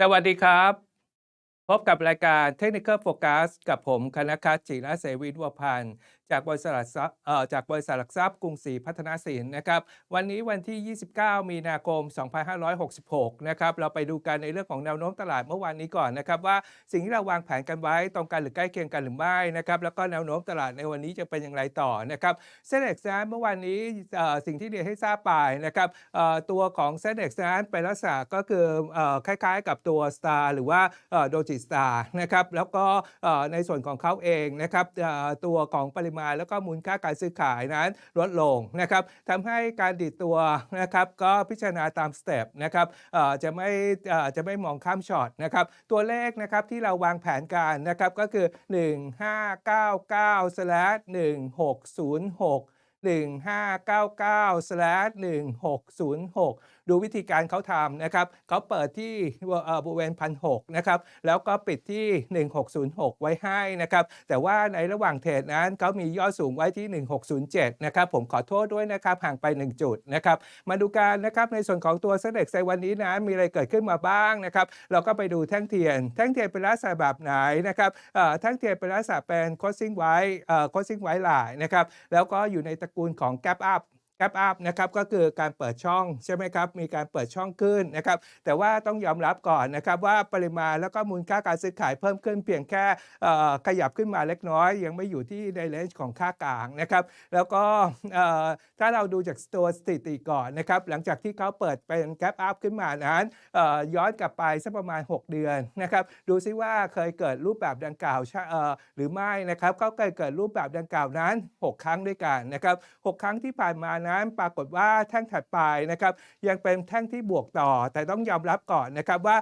สวัสดีครับ พบกับรายการ Technical Focus กับผมคณคัตจิระเสวิทวพันธ์จากบริษัทจากบริษัทหลักทรัพย์กรุงศรีพัฒนาสินนะครับวันนี้วันที่ 29 มีนาคม 2566 นะครับเราไปดูกันในเรื่องของแนวโน้มตลาดเมื่อวานนี้ก่อนนะครับว่าสิ่งที่เราวางแผนกันไว้ตรงกันหรือใกล้เคียงกันหรือไม่นะครับแล้วก็แนวโน้มตลาดในวันนี้จะเป็นอย่างไรต่อนะครับเซ็นเอ็กซ์นะเมื่อวานนี้สิ่งที่เรียนให้ทราบไปนะครับตัวของเซ็นเอ็กซ์นั้นเป็นลักษณะก็คือคล้ายๆ กับตัว Star หรือว่าโดจิสตาร์นะครับแล้วก็ในส่วนของเขาเองนะครับตัวของปริมาแล้วก็มูลค่าการซื้อขายนั้นลดลงนะครับทำให้การดิดตัวนะครับก็พิจารณาตามสเต็ปนะครับจะไม่อ่อจะไม่มองข้ามช็อตนะครับตัวเลขนะครับที่เราวางแผนการนะครับก็คือ 1599 1606 1599 1606 ดูวิธีการเขาทำนะครับเขาเปิดที่บริเวณพันหนะครับแล้วก็ปิดที่ 1606 ไว้ให้นะครับแต่ว่าในระหว่างเทรดนั้นเขามียอดสูงไว้ที่ 1607 นะครับผมขอโทษด้วยนะครับห่างไป 1 จุดนะครับมาดูกันนะครับในส่วนของตัวเซ็นเด็กในวันนี้นะมีอะไรเกิดขึ้นมาบ้างนะครับเราก็ไปดูแท่งเทียน แท่งเทียนเป็นลักษณะแบบไหนนะครับแท่งเทียนเป็นลักษณะเป็นโคสซิ่งไว้โคสซิ่งไว้หลายนะครับแล้วก็อยู่ในตระกูลของแก p อัพ แก p อัพนะครับก็คือการเปิดช่องใช่ไหมครับมีการเปิดช่องขึ้นนะครับแต่ว่าต้องยอมรับก่อนนะครับว่าปริมาณแล้วก็มูลค่าการซื้อขายเพิ่มขึ้นเพียงแค่ขยับขึ้นมาเล็กน้อย ยังไม่อยู่ที่ในเลนจ์ของค่ากลางนะครับแล้วก็ถ้าเราดูจากตัวสถิติก่อนนะครับหลังจากที่เขาเปิดเป็นแก p อัพขึ้นมานั้นย้อนกลับไปสักประมาณ 6 เดือนนะครับดูซิว่าเคยเกิดรูปแบบดังกล่าวใช่หรือไม่นะครับเขาเคยเกิดรูปแบบดังกล่าวนั้น 6 ครั้งด้วยกันนะครับหกครั้งที่ผ่านมานั้นปรากฏว่าแท่งถัดไปนะครับยังเป็นแท่งที่บวกต่อ แต่ต้องยอมรับก่อนนะครับว่า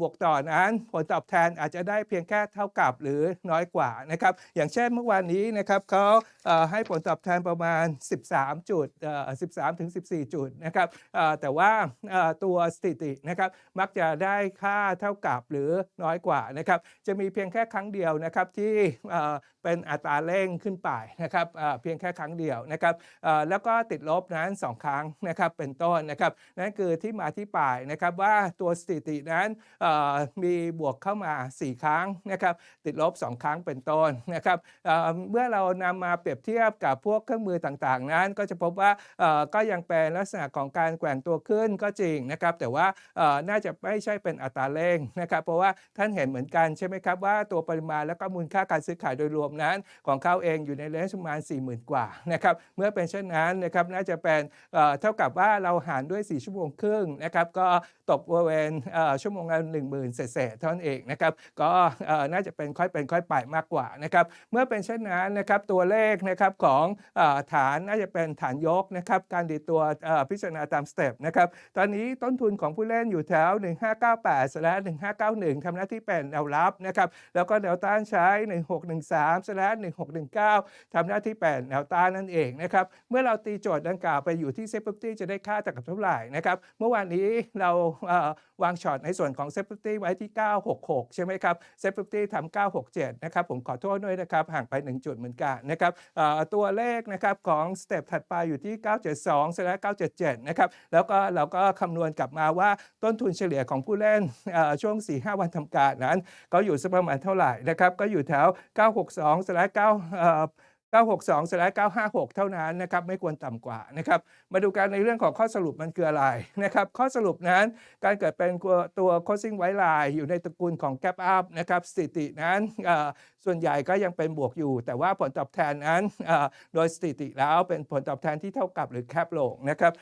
บวกต่อนั้นผลตอบแทนอาจจะได้เพียงแค่เท่ากับหรือน้อยกว่านะครับอย่างเช่นเมื่อวานนี้นะครับเขา ให้ผลตอบแทนประมาณ 13 จุด13ถึง14 จุดนะครับแต่ว่าตัวสถิตินะครับมักจะได้ค่าเท่ากับหรือน้อยกว่านะครับจะมีเพียงแค่ครั้งเดียวนะครับที่เป็นอัตราเร่งขึ้นไปนะครับเพียงแค่ครั้งเดียวนะครับแล้วก็ติดลบนั้น 2 ครั้งนะครับเป็นต้นนะครับนั่นคือที่มาที่ไปนะครับว่าตัวสถิตินั้นมีบวกเข้ามา 4 ครั้งนะครับติดลบ 2 ครั้งเป็นต้นนะครับเอ่อเมื่อเรานำมาเปรียบเทียบกับพวกเครื่องมือต่างๆ นั้น ก็จะพบว่าก็ยังเป็นลักษณะของการแกว่งตัวขึ้นก็จริงนะครับ แต่ว่าน่าจะไม่ใช่เป็นอัตราเร่งนะครับ เพราะว่าท่านเห็นเหมือนกันใช่ไหมครับว่าตัวปริมาณแล้วก็มูลค่าการซื้อขายโดยรวมนั้น ของเขาเองอยู่ในเลนจ์ประมาณ 40,000 กว่านะครับเมื่อเป็นเช่นนั้นนะครับน่าจะเป็นเท่ากับว่าเราหารด้วย 4 ชั่วโมงครึ่งนะครับก็ตกบริเวณชั่วโมงละ10,000เศษๆเท่านั้นเองนะครับก็น่าจะเป็นค่อยเป็นค่อยไปมากกว่านะครับเมื่อเป็นเช่นนั้นนะครับตัวเลขนะครับของอฐานน่าจะเป็นฐานยกนะครับการดีตัวพิจารณาตามสเต็ปนะครับตอนนี้ต้นทุนของผู้เล่นอยู่แถว 1598และ1591ทำหน้าที่เป็นแนวรับนะครับแล้วก็แนวต้านใช้ 1613และ1619ทำหน้าที่เป็นแนวต้านนั่นเองนะครับเมื่อเราตีโจทย์ดังกล่าวไปอยู่ที่เซฟตี้จะได้ค่าจากกับเท่าไหร่นะครับเมื่อวานนี้เราวางช็อตในส่วนของเซฟตี้ไว้ที่ 966 ใช่ไหมครับเซฟตี้ทำ967 นะครับผมขอโทษด้วยนะครับห่างไป 1 จุดเหมือนกันนะครับตัวเลขนะครับของสเต็ปถัดไปอยู่ที่ 972และ977 นะครับ แล้วก็เราก็คำนวณกลับมาว่าต้นทุนเฉลี่ยของผู้เล่นช่วง 4-5 วันทำการนั้น ก็อยู่สักประมาณเท่าไหร่นะครับ ก็อยู่แถว 962สร็จแล้ว9 962ส956 เท่านั้นนะครับไม่ควรต่ำกว่านะครับมาดูกันในเรื่องของข้อสรุปมันคืออะไรนะครับข้อสรุปนั้นการเกิดเป็นตัวโคซิ่งไวไลน์อยู่ในตระกูลของแก p อัพนะครับสถิตินั้นส่วนใหญ่ก็ยังเป็นบวกอยู่ แต่ว่าผลตอบแทนนั้นโดยสถิติแล้วเป็นผลตอบแทนที่เท่ากับหรือแคบลงนะครับ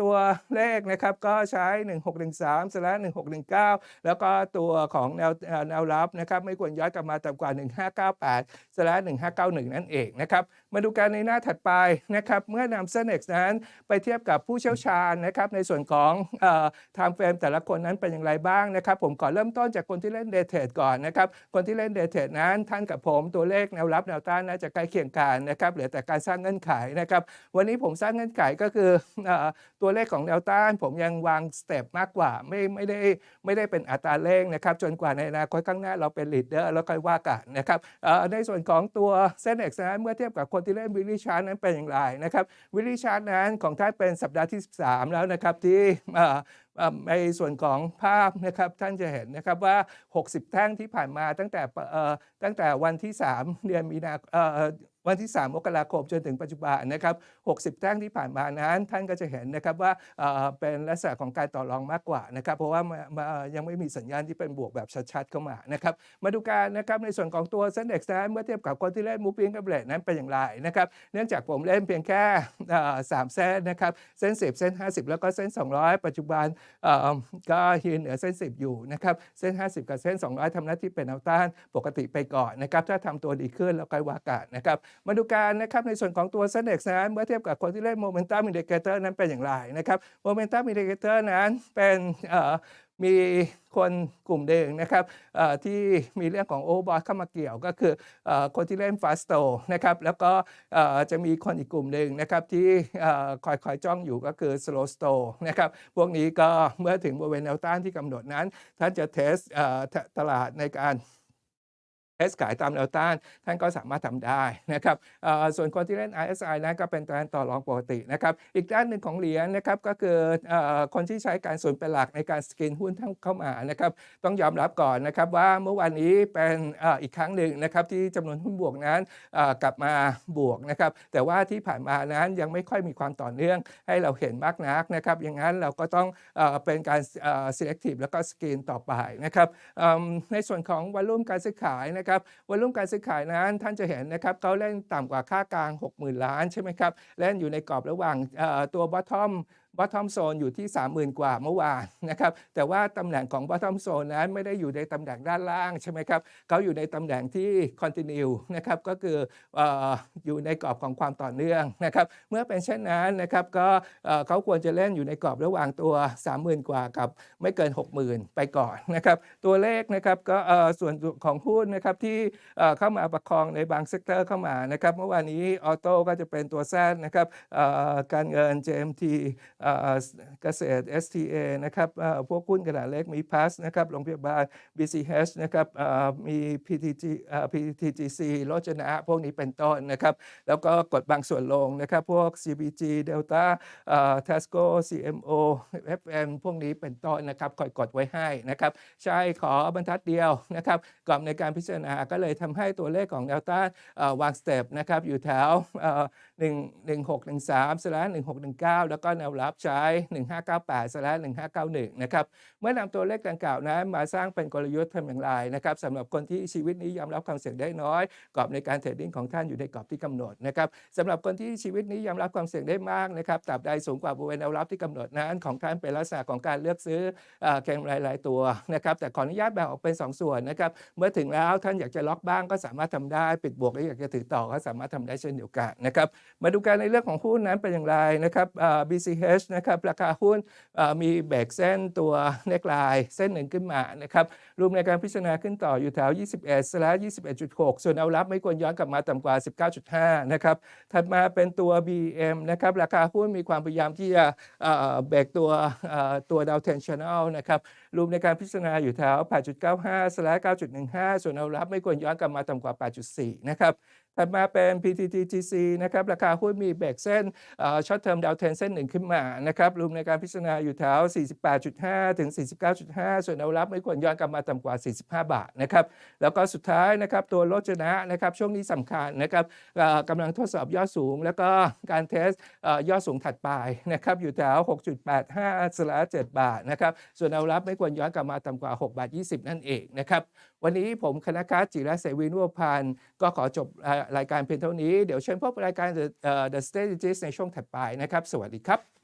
ตัวเลขนะครับก็ใช้ 1613ส1619 แล้วก็ตัวของแนวแนวรับนะครับไม่ควรย้อนกลับมาต่ำกว่า 1598ส1591 นั่นเองนะครับ มาดูกันในหน้าถัดไปนะครับเมื่อนำเซนเอ็กซ์นั้นไปเทียบกับผู้เชี่ยวชาญนะครับในส่วนของออไทม์เฟรมแต่ละคนนั้นเป็นอย่างไรบ้างนะครับ ผมขอเริ่มต้นจากคนที่เล่นเดเทรดก่อนนะครับ คนที่เล่นเดเทรดนั้นท่านกับผมตัวเลขแนวรับแนวต้านน่าจะใกล้เคียงกันนะครับเหลือแต่การสร้างเงื่อนไขนะครับวันนี้ผมสร้างเงื่อนไขก็คือออตัวเลขของแนวต้าน ผมยังวางสเต็ปมากกว่าไม่ไม่ได้ไม่ได้เป็นอัตราเร่งนะครับจนกว่าในอนาคตข้างหน้าเราเป็นลีดเดอร์แล้วค่อยว่ากันนะครับในส่วนของตัวเส้นเอ็กซ์นั้นเมื่อมื่อเทียบกับคนที่เล่นวิลลี่ชาร์ตนั้นเป็นอย่างไรนะครับวิลลี่ชาร์ตนั้นของท่านเป็นสัปดาห์ที่ 13 แล้วนะครับที่ในส่วนของภาพนะครับท่านจะเห็นนะครับว่า 60 แท่งที่ผ่านมาตั้งแต่ตั้งแต่วันที่ 3 เดือนมีนาวันที่ 3 มกราคมจนถึงปัจจุบันนะครับ 60 แท่งที่ผ่านมานั้น ท่านก็จะเห็นนะครับว่าเป็นลักษณะของการต่อรองมากกว่านะครับ เพราะว่ามายังไม่มีสัญญาณที่เป็นบวกแบบชัดๆเข้ามานะครับ มาดูการนะครับในส่วนของตัวเส้นเด็กนั้นเมื่อเทียบกับคนที่เล่นมูฟิงกับเบรดนั้นเป็นอย่างไรนะครับ เนื่องจากผมเล่นเพียงแค่สามเส้นนะครับ เส้น 10 เส้น 50 แล้วก็เส้น 200 ปัจจุบันก็ยืนเหนือเส้น 10 อยู่นะครับเส้น 50 กับเส้น 200ทำหน้าที่เป็นแนวต้านปกติไปก่อนนะครับถ้าทำตัวดีขึ้นแล้วก็วากาศนะครับมาดูการนะครับในส่วนของตัวเส้นเด็กนั้นเมื่อเทียบกับคนที่เล่นโมเมนตัมอินดิเคเตอร์นั้นเป็นอย่างไรนะครับโมเมนตัมอินดิเคเตอร์นั้นเป็น มีคนกลุ่มเดิงนะครับที่มีเรื่องของโอเวอร์บอทเข้ามาเกี่ยวก็คืออคนที่เล่นฟาสโตนะครับแล้วก็จะมีคนอีกกลุ่มหนึ่งนะครับที่คอยคอยจ้องอยู่ก็คือสโลสโตนะครับพวกนี้ก็เมื่อถึงบริเวณแนวต้านที่กำหนดนั้น ท่านจะเทสตลาดในการ เทสขายตามแนวต้าน ท่านก็สามารถทำได้นะครับส่วนคนที่เล่น RSI นั้นก็เป็นการต่อรองปกตินะครับอีกด้านหนึ่งของเหรียญนะครับก็คืออคนที่ใช้การส่วนเป็นหลักในการสกรีนหุ้นเข้ามานะครับต้องยอมรับก่อนนะครับว่าเมื่อวานนี้เป็นอ,อีกครั้งหนึ่งนะครับที่จำนวนหุ้นบวกนั้นกลับมาบวกนะครับแต่ว่าที่ผ่านมานั้นยังไม่ค่อยมีความต่อเนื่องให้เราเห็นมากนักนะครับอย่างนั้นเราก็ต้องเอ่อเป็นการ selective แล้วก็สกรีนต่อไปนะครับในส่วนของวอลุ่มการซื้อขายนะครับวอลุ่มการซื้อขายนั้นท่านจะเห็นนะครับเขาเล่นต่ำกว่าค่ากลาง 60,000 ล้านใช่ไหมครับเล่นอยู่ในกรอบระหว่างตัวบอททอม ว bottom bottom zone อยู่ที่ 30,000 กว่าเมื่อวานนะครับแต่ว่าตำแหน่งของ bottom zone นั้นไม่ได้อยู่ในตำแหน่งด้านล่างใช่ไหมครับเขาอยู่ในตำแหน่งที่ continue นะครับก็คือออยู่ในกรอบของความต่อเนื่องนะครับเมื่อเป็นเช่นนั้นนะครับก็เขาควรจะเล่นอยู่ในกรอบระหว่างตัว 30,000 กว่ากับไม่เกิน 60,000 ไปก่อนนะครับตัวเลขนะครับก็ส่วนของหุ้นนะครับที่เข้ามาประคองในบางเซกเตอร์เข้ามานะครับเมื่อวานนี้ออโต้ก็จะเป็นตัวแซดนะครับการเงิน JMT เกษตร STA นะครับพวกหุ้นขนาดเล็กมีพัสนะครับโรงพยาบาล BCH นะครับมี PTG PTGC โรจนะ พวกนี้เป็นต้นนะครับ แล้วก็กดบางส่วนลงนะครับ พวก CBG Delta Tasco CMO FM พวกนี้เป็นต้นนะครับคอยกดไว้ให้นะครับใช่ขอบรรทัดเดียวนะครับกรอบในการพิจารณาก็เลยทำให้ตัวเลขของแนวต้านวางสเต็ปนะครับอยู่แถวเอ่อ1 1 6 1 3สละ1619 แล้วก็แนวรับับใช้ 1598สละ1591 นะครับ เมื่อนำตัวเลขดังกล่าวนั้นมาสร้างเป็นกลยุทธ์ทำอย่างไรนะครับสำหรับคนที่ชีวิตนี้ยอมรับความเสี่ยงได้น้อย กรอบในการเทรดดิ้งของท่านอยู่ในกรอบที่กำหนดนะครับสำหรับคนที่ชีวิตนี้ยอมรับความเสี่ยงได้มากนะครับตราบใดสูงกว่าบริเวณแนวรับที่กำหนดนั้นของท่านเป็นลักษณะของการเลือกซื้อเอ่อเก็งรายๆตัวนะครับแต่ขออนุญาตแบ่งออกเป็น 2 ส่วนนะครับเมื่อถึงแล้วท่านอยากจะล็อกบ้างก็สามารถทำได้ปิดบวกแล้วอยากจะถือต่อก็สามารถทำได้เช่นเดียวกันนะครับมาดูกันในเรื่องของหุ้นนั้นเป็นอย่างไรนะครับเอ่อ BCH นะครับราคาหุ้นมีแบกเส้นตัวเนกไลน์เส้นหนึ่งขึ้นมานะครับรวมในการพิจารณาขึ้นต่ออยู่แถว 21สละ21.6 ส่วนแนวรับไม่ควรย้อนกลับมาต่ำกว่า 19.5 นะครับ ถัดมาเป็นตัว BM นะครับราคาหุ้นมีความพยายามที่จะแบกตัวตัวดาวเทนชันแนลนะครับรวมในการพิจารณาอยู่แถว 8.95สละ9.15 ส่วนแนวรับไม่ควรย้อนกลับมาต่ำกว่า 8.4 นะครับถัดมาเป็น PTTGC นะครับราคาหุ้นมีเบกเส้นช็อตเทอมดาวเทนเส้นหนึ่งขึ้นมานะครับรวมในการพิจารณาอยู่แถว 48.5 ถึง 49.5 ส่วนแนวรับไม่ควรย้อนกลับมาต่ำกว่า 45 บาทนะครับแล้วก็สุดท้ายนะครับตัวโลจนะนะครับช่วงนี้สำคัญนะครับกำลังทดสอบยอดสูง แล้วก็การเทสยอดสูงถัดไปนะครับอยู่แถว 6.85สละ7บาทนะครับส่วนแนวรับไม่ควรย้อนกลับมาต่ำกว่า 6 บาท 20 นั่นเองนะครับ วันนี้ผมคณะการจิระเสวีนุวพันธ์ก็ขอจบรายการเพียงเท่านี้ เดี๋ยวเชิญพบรายการ The, เอ่อ The Strategist ในช่วงถัดไปนะครับ สวัสดีครับ